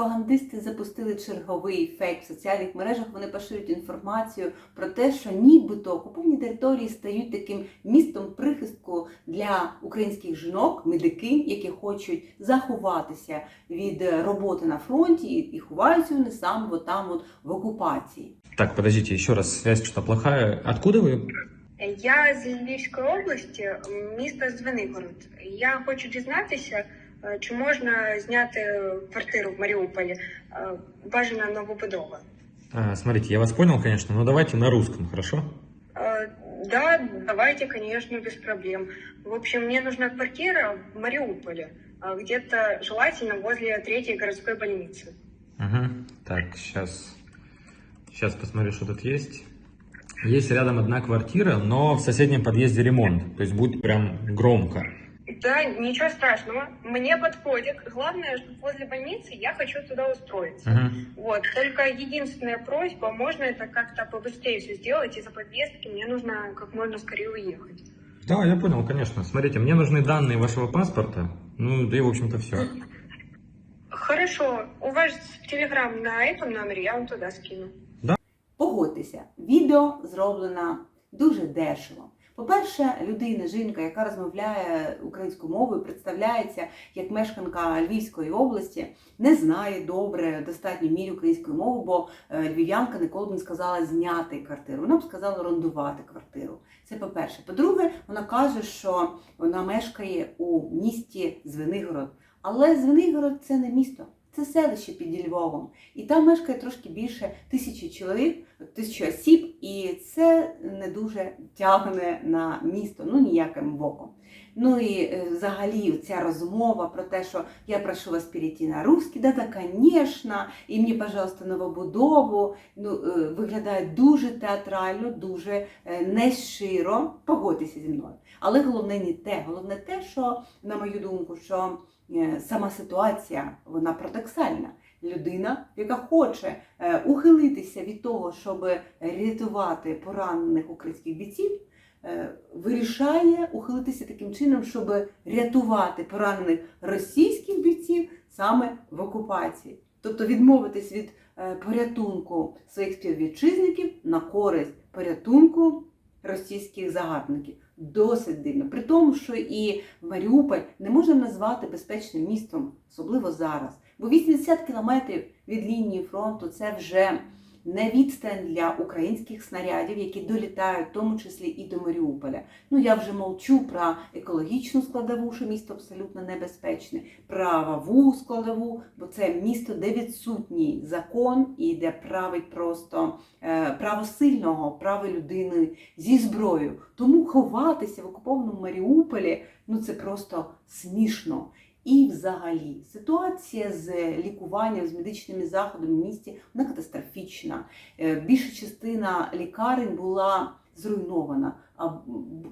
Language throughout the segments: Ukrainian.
пропагандисти запустили черговий фейк в соціальних мережах. Вони поширюють інформацію про те, що нібито окуповані території стають таким містом прихистку для українських жінок, медикинь, які хочуть заховатися від роботи на фронті, і ховаються вони саме от там, от в окупації. Так, подождите, еще раз, связь что-то плохая. Откуда вы? Я з Львівської області, м, місто Звенигород. Я хочу дізнатися, чи можна зняти квартиру в Маріуполі, е, бажана новобудова. А, смотрите, я вас понял, конечно, но давайте на русском, хорошо? Э, Да, давайте, конечно, без проблем. В общем, мне нужна квартира в Мариуполе, э, где-то желательно возле третьей городской больницы. Угу. Так, сейчас, сейчас посмотрю, что тут есть. Есть рядом одна квартира, но в соседнем подъезде ремонт, то есть будет прям громко. Да, ничего страшного, мне подходит. Главное, что возле больницы я хочу туда устроиться. Угу. Вот, только единственная просьба, можно это как-то побыстрее все сделать из-за повестки, мне нужно как можно скорее уехать. Да, я понял, конечно. Смотрите, мне нужны данные вашего паспорта, ну да и в общем-то все. Хорошо, у вас телеграм на этом номере, я вам туда скину. Погодьтеся, відео зроблено дуже дешево. По-перше, людина, жінка, яка розмовляє українською мовою, представляється як мешканка Львівської області, не знає добре в достатній мірі української мови, бо е, львів'янка ніколи б не сказала зняти квартиру. Вона б сказала орендувати квартиру. Це по-перше. По-друге, вона каже, що вона мешкає у місті Звенигород. Але Звенигород це не місто, це селище під Львовом. І там мешкає трошки більше тисячі чоловік, тисячі осіб, і це не дуже тягне на місто, ну ніяким боком. Ну і е, взагалі ця розмова про те, що я прошу вас перейти на русский, да, да, конечно, і мені, пожалуйста, новобудову, ну, е, виглядає дуже театрально, дуже е, нещиро. Погодьтеся зі мною. Але головне не те, головне те, що, на мою думку, що сама ситуація вона парадоксальна. Людина, яка хоче е, ухилитися від того, щоб рятувати поранених українських бійців, е, вирішає ухилитися таким чином, щоб рятувати поранених російських бійців саме в окупації. Тобто відмовитись від е, порятунку своїх співвітчизників на користь порятунку російських загарбників. Досить дивно. При тому, що і Маріуполь не можемо назвати безпечним містом, особливо зараз. Бо 80 кілометрів від лінії фронту це вже не відстань для українських снарядів, які долітають, в тому числі і до Маріуполя. Ну я вже мовчу про екологічну складову, що місто абсолютно небезпечне, правову складову, бо це місто, де відсутній закон і де править просто е, право сильного, право людини зі зброєю. Тому ховатися в окупованому Маріуполі ну це просто смішно. І взагалі ситуація з лікуванням, з медичними заходами в місті вона катастрофічна. Е, Більша частина лікарень була зруйнована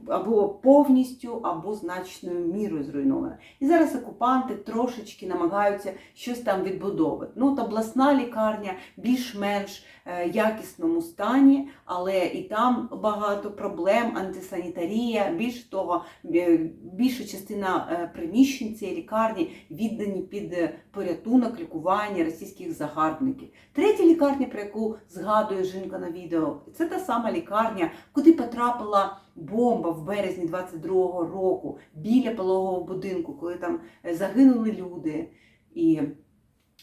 або повністю, або значною мірою зруйнована. І зараз окупанти трошечки намагаються щось там відбудовувати. Ну, от обласна лікарня більш-менш е, якісному стані, але і там багато проблем, антисанітарія. Більш того, більша частина е, приміщень цієї лікарні віддані під е, порятунок лікування російських загарбників. Третя лікарня, про яку згадує жінка на відео, це та сама лікарня, куди потрапила бомба в березні 22-го року біля пологового будинку, коли там е, загинули люди. І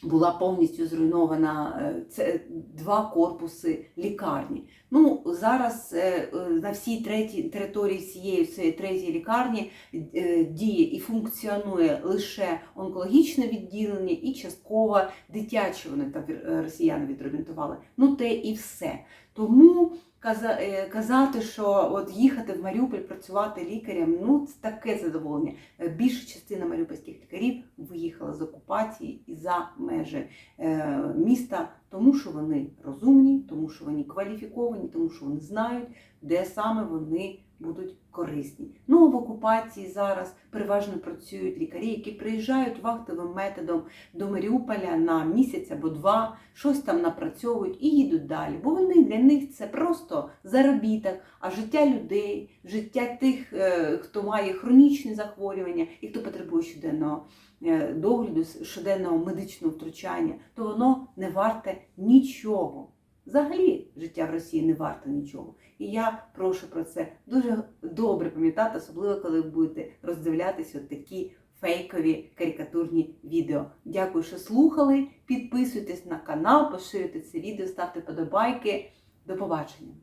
була повністю зруйнована е, це два корпуси лікарні. Ну зараз е, е, на всій третій території всієї цієї третьої лікарні е, діє і функціонує лише онкологічне відділення і частково дитяче вони там е, росіяни відремонтували. Ну те і все. Тому е, казати, що от їхати в Маріуполь працювати лікарем, ну це таке задоволення. Е, Більша частина маріупольських лікарів виїхала з окупації і за межі е, міста, тому що вони розумні, тому що вони кваліфіковані, тому що вони знають, де саме вони будуть корисні. Ну, в окупації зараз переважно працюють лікарі, які приїжджають вахтовим методом до Маріуполя на місяць або два, щось там напрацьовують і їдуть далі. Бо вони для них це просто заробіток, а життя людей, життя тих, е, хто має хронічні захворювання і хто потребує щоденного е, догляду, щоденного медичного втручання, то воно не варте нічого. Взагалі життя в Росії не варте нічого. І я прошу про це дуже добре пам'ятати, особливо коли ви будете роздивлятися такі фейкові карикатурні відео. Дякую, що слухали. Підписуйтесь на канал, поширюйте це відео, ставте подобайки. До побачення!